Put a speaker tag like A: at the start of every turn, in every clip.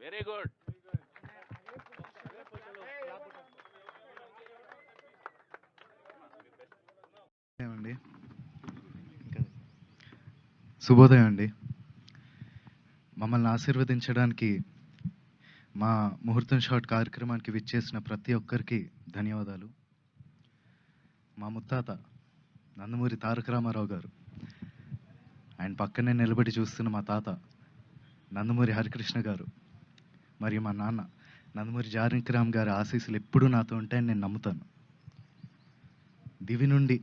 A: Very good
B: అండి శుభోదయం అండి. మమ్మల్ని ఆశీర్వదించడానికి మా ముహూర్తం షాట్ కార్యక్రమానికి విచ్చేసిన ప్రతి ఒక్కరికి ధన్యవాదాలు. మా ముత్తాత నందమూరి తారక రామారావు గారు ఆయన పక్కనే నిలబడి చూస్తున్న మా తాత నందమూరి హరికృష్ణ గారు మరియు మా నాన్న నందమూరి జానకిరామ్ గారి ఆశీస్సులు ఎప్పుడూ నాతో ఉంటాయని నేను నమ్ముతాను. దివి నుండి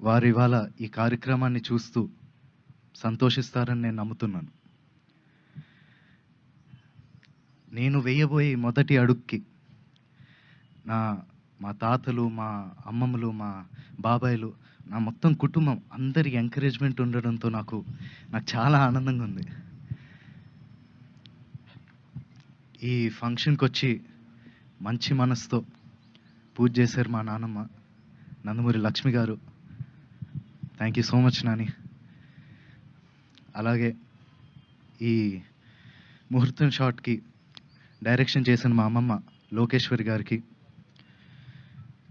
B: వారు ఇవాళ ఈ కార్యక్రమాన్ని చూస్తూ సంతోషిస్తారని నేను నమ్ముతున్నాను. నేను వేయబోయే మొదటి అడుగుకి నా మా తాతలు మా అమ్మమ్మలు మా బాబాయిలు నా మొత్తం కుటుంబం అందరి ఎంకరేజ్మెంట్ ఉండడంతో నాకు నాకు చాలా ఆనందంగా ఉంది. ఈ ఫంక్షన్కి వచ్చి మంచి మనసుతో పూజ చేశారు మా నాన్నమ్మ Nandamuri Lakshmi garu. Thank you so much Nani. అలాగే ఈ ముహూర్తం షాట్కి డైరెక్షన్ చేసిన మా అమ్మమ్మ లోకేశ్వరి గారికి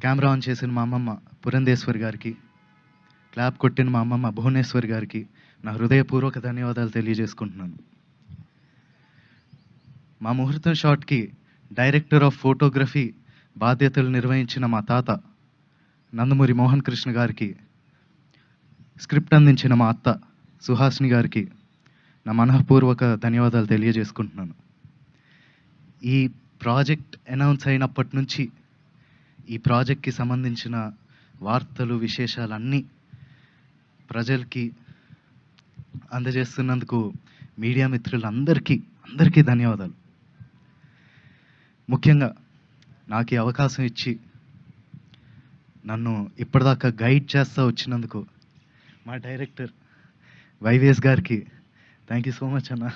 B: కెమెరా ఆన్ చేసిన మా అమ్మమ్మ పురంధేశ్వరి గారికి క్లాప్ కొట్టిన మా అమ్మమ్మ భువనేశ్వరి గారికి నా హృదయపూర్వక ధన్యవాదాలు తెలియజేసుకుంటున్నాను. మా ముహూర్తం షాట్కి డైరెక్టర్ ఆఫ్ ఫోటోగ్రఫీ బాధ్యతలు నిర్వహించిన మా తాత నందమూరి మోహన్ కృష్ణ గారికి స్క్రిప్ట్ అందించిన మా అత్త సుహాసిని గారికి నా మనఃపూర్వక ధన్యవాదాలు తెలియజేసుకుంటున్నాను. ఈ ప్రాజెక్ట్ అనౌన్స్ అయినప్పటి నుంచి ఈ ప్రాజెక్ట్కి సంబంధించిన వార్తలు విశేషాలు అన్నీ ప్రజలకి అందజేస్తున్నందుకు మీడియా మిత్రులందరికీ అందరికీ ధన్యవాదాలు. ముఖ్యంగా నాకు ఈ అవకాశం ఇచ్చి నన్ను ఇప్పటిదాకా గైడ్ చేస్తూ వచ్చినందుకు మా డైరెక్టర్ వైవిఎస్ గారికి థ్యాంక్ యూ సో మచ్ అన్నా.